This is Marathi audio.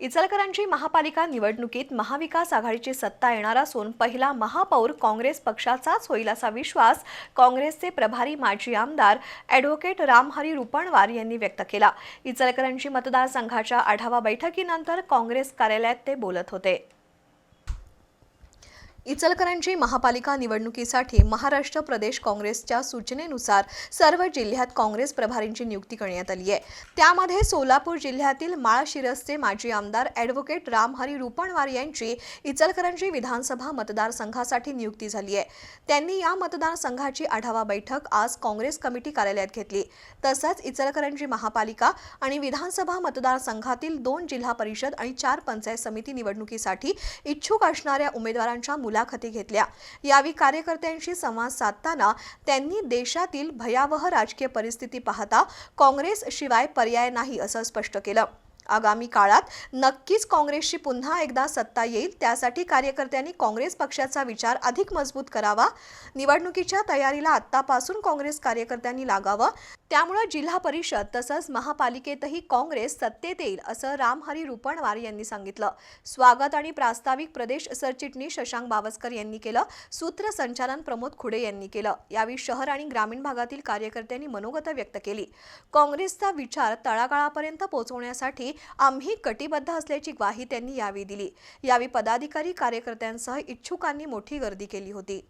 इचलकरांची महापालिका निवडणुकीत महाविकास आघाडीची सत्ता येणार असून पहिला महापौर काँग्रेस पक्षाचाच होईल असा विश्वास काँग्रेसचे प्रभारी माजी आमदार ॲडव्होकेट रामहरी रुपणवार यांनी व्यक्त केला. इचलकरांची मतदारसंघाच्या आढावा बैठकीनंतर काँग्रेस कार्यालयात ते बोलत होते. इचलकरंजी महापालिका निवडणुकीसाठी महाराष्ट्र प्रदेश काँग्रेसच्या सूचनेनुसार सर्व जिल्ह्यात काँग्रेस प्रभारींची नियुक्ती करण्यात आली आहे. त्यामध्ये सोलापूर जिल्ह्यातील माळशिरसचे माजी आमदार ॲडव्होकेट रामहरी रुपणवार यांची इचलकरंजी विधानसभा मतदारसंघासाठी नियुक्ती झाली आहे. त्यांनी या मतदारसंघाची आढावा बैठक आज काँग्रेस कमिटी कार्यालयात घेतली. तसंच इचलकरंजी महापालिका आणि विधानसभा मतदारसंघातील दोन जिल्हा परिषद आणि चार पंचायत समिती निवडणुकीसाठी इच्छुक असणाऱ्या उमेदवारांच्या मुलाखती घेतल्या. यावेळी कार्यकर्त्यांशी संवाद साधताना त्यांनी देशातील भयावह राजकीय परिस्थिती पाहता काँग्रेस शिवाय पर्याय नाही असं स्पष्ट केलं. आगामी काळात नक्कीच काँग्रेसची पुन्हा एकदा सत्ता येईल. त्यासाठी कार्यकर्त्यांनी काँग्रेस पक्षाचा विचार अधिक मजबूत करावा. निवडणुकीच्या तयारीला आत्तापासून काँग्रेस कार्यकर्त्यांनी लागावं. त्यामुळे जिल्हा परिषद तसंच महापालिकेतही काँग्रेस सत्तेत येईल असं रामहरी रुपणवार यांनी सांगितलं. स्वागत आणि प्रास्ताविक प्रदेश सरचिटणीस शशांक बावस्कर यांनी केलं. सूत्रसंचालन प्रमोद खुडे यांनी केलं. यावेळी शहर आणि ग्रामीण भागातील कार्यकर्त्यांनी मनोगत व्यक्त केली. काँग्रेसचा विचार तळागाळापर्यंत पोहोचवण्यासाठी आम्ही कटिबद्ध असल्याची ग्वाही त्यांनी यावेळी दिली. यावेळी पदाधिकारी कार्यकर्त्यांसह इच्छुकांनी मोठी गर्दी केली होती.